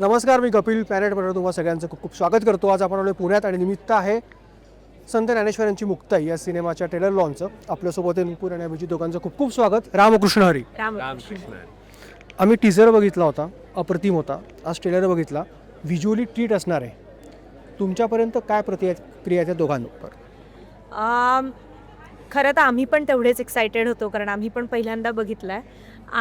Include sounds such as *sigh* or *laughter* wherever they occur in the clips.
नमस्कार मी कपिल पॅरेटवर तुम्हा सगळ्यांचं खूप खूप स्वागत करतो. आज आपण आलो पुण्यात आणि निमित्त आहे संत ज्ञानेश्वर यांची मुक्ताई या सिनेमाच्या ट्रेलर लॉन्चचं आपल्यासोबत नुपूर आणि अभिजित दोघांचं खूप खूप स्वागत. रामकृष्ण हरी. रामकृष्ण. आम्ही टीझर बघितला होता अप्रतिम होता. आज ट्रेलर बघितला. व्हिज्युअली ट्रीट असणार आहे. तुमच्यापर्यंत काय प्रतिक्रिया आहे त्या दोघांवर? खरं तर आम्ही पण तेवढेच एक्सायटेड होतो कारण आम्ही पण पहिल्यांदा बघितलं आहे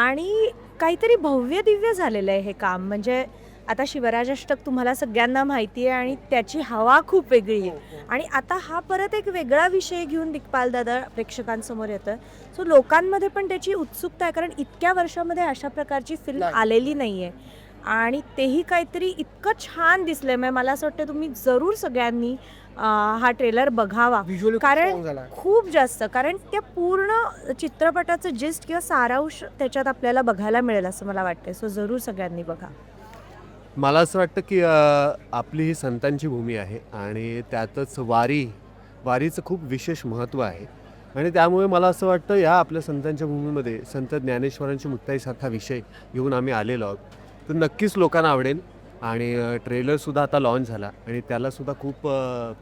आणि काहीतरी भव्य दिव्य झालेलं आहे हे काम. म्हणजे आता शिवराज अष्टक तुम्हाला सगळ्यांना माहिती आहे आणि त्याची हवा खूप वेगळी आहे. आणि आता हा परत एक वेगळा विषय घेऊन दिग्पाल दादा प्रेक्षकांसमोर येतं सो लोकांमध्ये पण त्याची उत्सुकता आहे कारण इतक्या वर्षामध्ये अशा प्रकारची फिल्म. आलेली नाही आहे आणि तेही काहीतरी इतकं छान दिसलंय. म्हणजे मला असं वाटतं तुम्ही जरूर सगळ्यांनी हा ट्रेलर बघावा. कारण खूप जास्त कारण त्या पूर्ण चित्रपटाचं जिस्ट किंवा सारांश त्याच्यात आपल्याला बघायला मिळेल असं मला वाटतं सो जरूर सगळ्यांनी बघा. मला असं वाटतं की आपली ही संतांची भूमी आहे आणि त्यातच वारी वारीचं खूप विशेष महत्त्व आहे. आणि त्यामुळे मला असं वाटतं या आपल्या संतांच्या भूमीमध्ये संत ज्ञानेश्वरांची मुक्ताईसारखा विषय घेऊन आम्ही आलेलो आहोत. तर नक्कीच लोकांना आवडेल आणि ट्रेलरसुद्धा आता लॉन्च झाला आणि त्यालासुद्धा खूप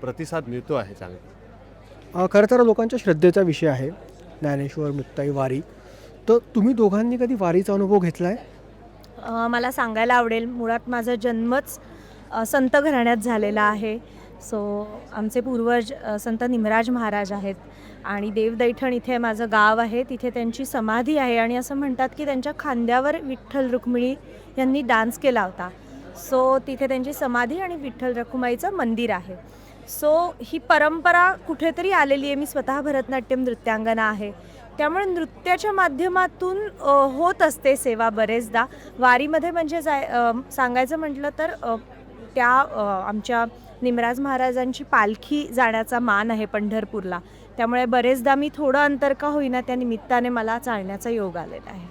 प्रतिसाद मिळतो आहे चांगला. खरं तर लोकांच्या श्रद्धेचा विषय आहे ज्ञानेश्वर मुक्ताई वारी. तर तुम्ही दोघांनी कधी वारीचा अनुभव घेतला आहे मला सांगायला आवडेल. मुळात माझा जन्मच संत घराण्यात झालेला आहे. सो आमचे पूर्वज संत निमराज महाराज आहेत. आणि देवदैठण इथे माझं गाव आहे. तिथे त्यांची समाधी आहे. आणि असं म्हणतात की त्यांच्या खांद्यावर विठ्ठल रुक्मिणी यांनी डान्स केला होता. सो तिथे त्यांची समाधी आणि विठ्ठल रखुमाईचं मंदिर आहे. सो ही परंपरा कुठेतरी आलेली आहे. मी स्वतः भरतनाट्यम नृत्यांगना आहे. त्यामुळे नृत्याच्या माध्यमातून होत असते सेवा बरेचदा. वारीमध्ये म्हणजे जाय सांगायचं म्हटलं तर त्या आमच्या निमराज महाराजांची पालखी जाण्याचा मान आहे पंढरपूरला. त्यामुळे बरेचदा मी थोडं अंतर का होईना त्या निमित्ताने मला चालण्याचा योग आलेला आहे.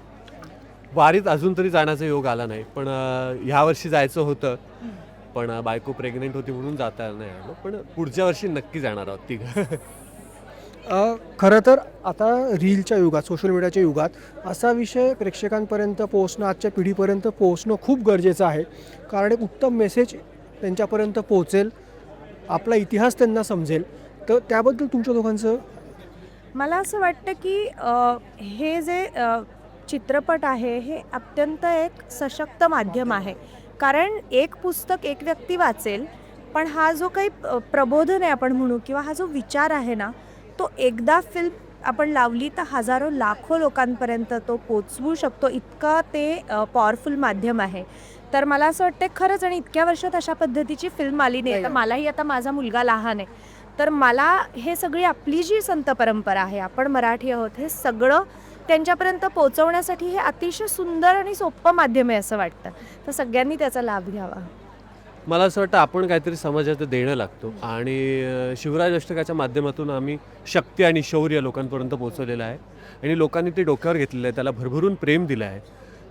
वारीत अजून तरी जाण्याचा योग आला नाही पण ह्या वर्षी जायचं होतं. पण बायको प्रेग्नेंट होती म्हणून जाता नाही आलं पण पुढच्या वर्षी नक्की जाणार आहोत तिघं. *laughs* खरं तर आता रीलच्या युगात सोशल मीडियाच्या युगात असा विषय प्रेक्षकांपर्यंत पोहोचणं आजच्या पिढीपर्यंत पोहोचणं खूप गरजेचं आहे. कारण एक उत्तम मेसेज त्यांच्यापर्यंत पोहोचेल आपला इतिहास त्यांना समजेल. तर त्याबद्दल तुमच्या दोघांचं? मला असं वाटतं की अ, हे जे अ, चित्रपट आहे हे अत्यंत एक सशक्त माध्यम आहे. कारण एक पुस्तक एक व्यक्ती वाचेल पण हा जो काही अ, प्रबोधन आहे आपण म्हणू किंवा हा जो विचार आहे ना तो एकदा फिल्म आपण लावली तर हजारो लाखो लोकांपर्यंत तो पोचवू शकतो. इतका ते पॉवरफुल माध्यम आहे. तर मला असं वाटतं खरंच आणि इतक्या वर्षात अशा पद्धतीची फिल्म आली नाही. तर. मलाही आता माझा मुलगा लहान आहे. तर मला हे सगळी आपली जी संत परंपरा आहे आपण मराठी आहोत हे सगळं त्यांच्यापर्यंत पोहोचवण्यासाठी हे अतिशय सुंदर आणि सोपं माध्यम आहे असं वाटतं. तर सगळ्यांनी त्याचा लाभ घ्यावा. मला असं वाटतं आपण काहीतरी समाजात देणं लागतो. आणि शिवराज अष्टकाच्या माध्यमातून आम्ही शक्ती आणि शौर्य लोकांपर्यंत पोहोचवलेलं आहे. आणि लोकांनी ते डोक्यावर घेतलेलं आहे त्याला भरभरून प्रेम दिलं आहे.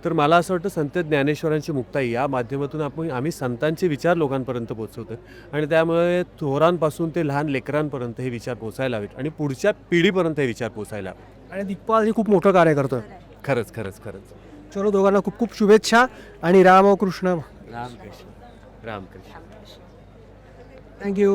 तर मला असं वाटतं संत ज्ञानेश्वरांची मुक्ताई या माध्यमातून आपण आम्ही संतांचे विचार लोकांपर्यंत पोहोचवतो आणि त्यामुळे थोरांपासून ते लहान लेकरांपर्यंत हे विचार पोचायला हवेत. आणि पुढच्या पिढीपर्यंत हे विचार पोचायला हवेत. आणि दिग्पाल ही खूप मोठं कार्य करतोय. खरंच खरंच खरंच. चलो दोघांना खूप खूप शुभेच्छा आणि रामकृष्ण रामकृष्ण रामकृष्ण थँक्यू